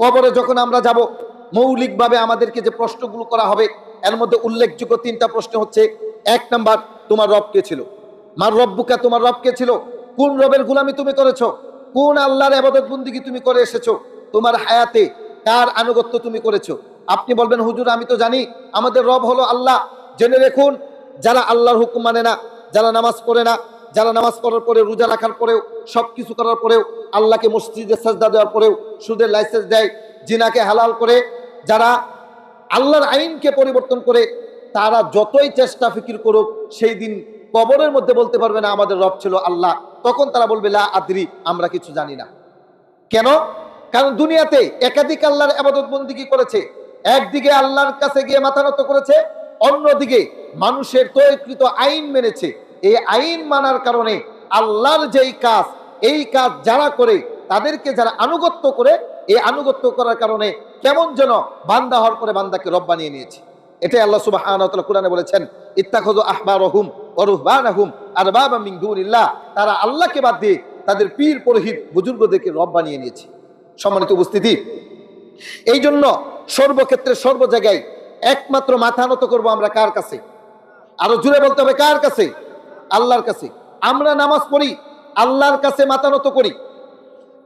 কবরে যখন আমরা যাব, মৌলিকভাবে আমাদেরকে যে প্রশ্নগুলো করা হবে, এর মধ্যে উল্লেখযোগ্য তিনটা প্রশ্ন হচ্ছে, এক নাম্বার, তোমার রব কে ছিল? মার রব্বুকা তোমার রব কে ছিল? কোন রবের গুলামি তুমি করেছ? কোন আল্লাহর আবাদত বন্দিগি তুমি করে এসেছ? তোমার হায়াতে কার আনুগত্য তুমি করেছ? আপনি বলবেন, হুজুর, আমি তো জানি, আমাদের রব হলো আল্লাহ। জেনে রেখুন, যারা আল্লাহর হুকুম মানে না, যারা নামাজ পড়ে না যারা নামাজ পড়ার পরে রোজা রাখার পরেও সব কিছু করার পরেও আল্লাহকে মসজিদে সাজদা দেওয়ার পরেও, সুদের লাইসেন্স দেয়, জিনাকে হালাল করে, যারা আল্লাহর আইনকে পরিবর্তন করে, তারা যতই চেষ্টা ফিকির করুক, সেই দিন কবরের মধ্যে বলতে পারবে না, আমাদের রব ছিল আল্লাহ। তখন তারা বলবে, লা আদ্রি, আমরা কিছু জানি না। কেন? কারণ দুনিয়াতে একাধিক আল্লাহর আবাদত বন্দিগি করেছে? একদিকে আল্লাহর কাছে গিয়ে মাথা নত করেছে, অন্যদিকে মানুষের তৈরিকৃত আইন মেনেছে। এই আইন মানার কারণে আল্লাহর যেই কাজ, এই কাজ যারা করে, তাদেরকে যারা আনুগত্য করে, এই আনুগত্য করার কারণে কেমন যেন বান্দা হওয়ার পরে বান্দাকে রব বানিয়ে নিয়েছে। এটাই আল্লাহ তাআলা কোরআনে বলেছেন, ইত্তাখাযু আহবারহুম ওয়া রুহবানাহুম আরবাবা মিন দুনিল্লাহ। তারা আল্লাহকে বাদ দিয়ে তাদের পীর পুরোহিত বুজুর্গদেরকে রব বানিয়ে নিয়েছে। সম্মানিত উপস্থিতি এই জন্য সর্বক্ষেত্রে সর্ব জায়গায় একমাত্র মাথা নত করব আমরা কার কাছে? আরও জুড়ে বলতে হবে কার কাছে? আল্লাহর কাছে। আমরা নামাজ পড়ি, আল্লাহর কাছে মাথা নত করি।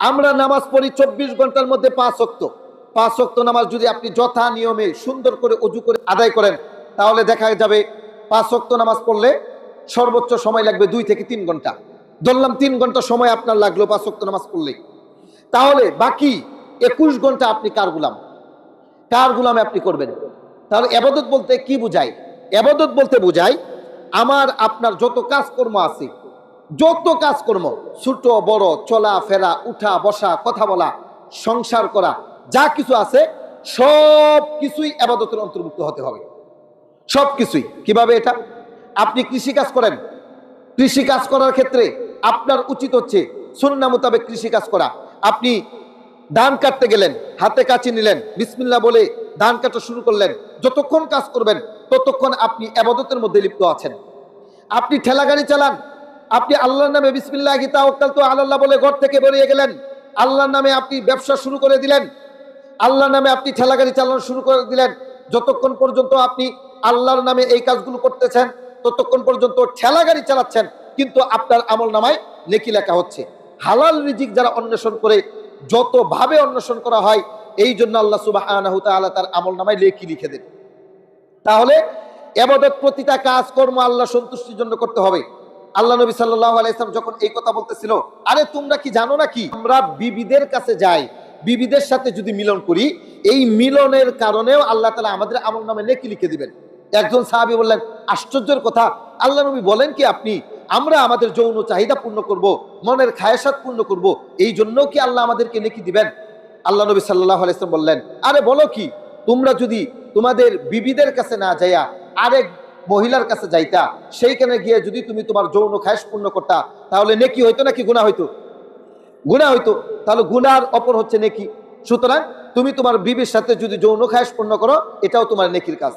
আমরা নামাজ পড়ি চব্বিশ ঘণ্টার মধ্যে পাঁচ অক্ত পাঁচ অক্ত নামাজ যদি আপনি যথা নিয়মে সুন্দর করে অজু করে আদায় করেন, তাহলে দেখা যাবে পাঁচ অক্ত নামাজ পড়লে সর্বোচ্চ সময় লাগবে দুই থেকে তিন ঘণ্টা। ধরলাম তিন ঘণ্টা সময় আপনার লাগল পাঁচ অক্ত নামাজ পড়লে। তাহলে বাকি একুশ ঘণ্টা আপনি কার গুলাম? কার গুলামে আপনি করবেন? তাহলে এবাদত বলতে কি বুঝায়? এবাদত বলতে বুঝায় আমার আপনার যত কাজকর্ম আছে, যত কাজকর্ম, ছোট, বড়, চলা, ফেরা, উঠা, বসা, কথা বলা, সংসার করা, যা কিছু আছে, সব কিছুই আবাদতের অন্তর্ভুক্ত হতে হবে। সব কিছুই। কীভাবে এটা? আপনি কৃষি কাজ করেন। কৃষি কাজ করার ক্ষেত্রে আপনার উচিত হচ্ছে সুন্না মোতাবেক কৃষি কাজ করা। আপনি ধান কাটতে গেলেন, হাতে কাচি নিলেন বিসমিল্লা বলে ধান কাটা শুরু করলেন, যতক্ষণ কাজ করবেন ততক্ষণ আপনি আবাদতের মধ্যে লিপ্ত আছেন। আপনি ঠেলা গাড়ি চালান। আপনি আল্লাহর নামে বিসমিল্লাহ গীতা ওকাল তো আল্লাহ বলে ঘর থেকে বেরিয়ে গেলেন। আল্লাহর নামে আপনি ব্যবসা শুরু করে দিলেন। আল্লাহর নামে আপনি ঠেলা গাড়ি চালানো শুরু করে দিলেন। যতক্ষণ পর্যন্ত আপনি আল্লাহর নামে এই কাজগুলো করতেছেন, ততক্ষণ পর্যন্ত ঠেলা গাড়ি চালাচ্ছেন, কিন্তু আপনার আমল নামায় নেকি লেখা হচ্ছে। হালাল রিজিক যারা অন্বেষণ করে, যতভাবে অন্বেষণ করা হয়, এই জন্য আল্লাহ সুবাহ তার আমল নামায় লেখি লিখে দেন। তাহলে এবাদত প্রতিটা কাজকর্ম আল্লাহ সন্তুষ্টির জন্য করতে হবে। আল্লাহ নবী সাল্লাহ আলাইসলাম যখন এই কথা বলতেছিল, আরে, তোমরা কি জানো নাকি? আমরা বিবিদের কাছে যাই, বিবিদের সাথে যদি মিলন করি, এই মিলনের কারণেও আল্লাহ তালা আমাদের আমল নামে নেকি লিখে দিবেন। একজন সাহাবি বললেন, আশ্চর্যের কথা, আল্লাহ নবী বলেন কি আপনি? আমরা আমাদের যৌন চাহিদা পূর্ণ করব, মনের খায়সাত পূর্ণ করব, এই জন্য কি আল্লাহ আমাদেরকে নেকি দিবেন? আল্লাহ নবী সাল্লাহ আলাইসলাম বললেন, আরে, বলো কি? তোমরা যদি তোমাদের বিবিদের কাছে না যাইয়া আরেক মহিলার কাছে যাইতা, সেইখানে গিয়ে যদি তুমি তোমার যৌন খায়স পূর্ণ করতা, তাহলে নেকি হইতো নাকি গুণা হইতো? গুণা হইতো। তাহলে গুণার অপর হচ্ছে নেকি। সুতরাং তুমি তোমার বিবির সাথে যদি যৌন খায়স পূর্ণ করো, এটাও তোমার নেকির কাজ।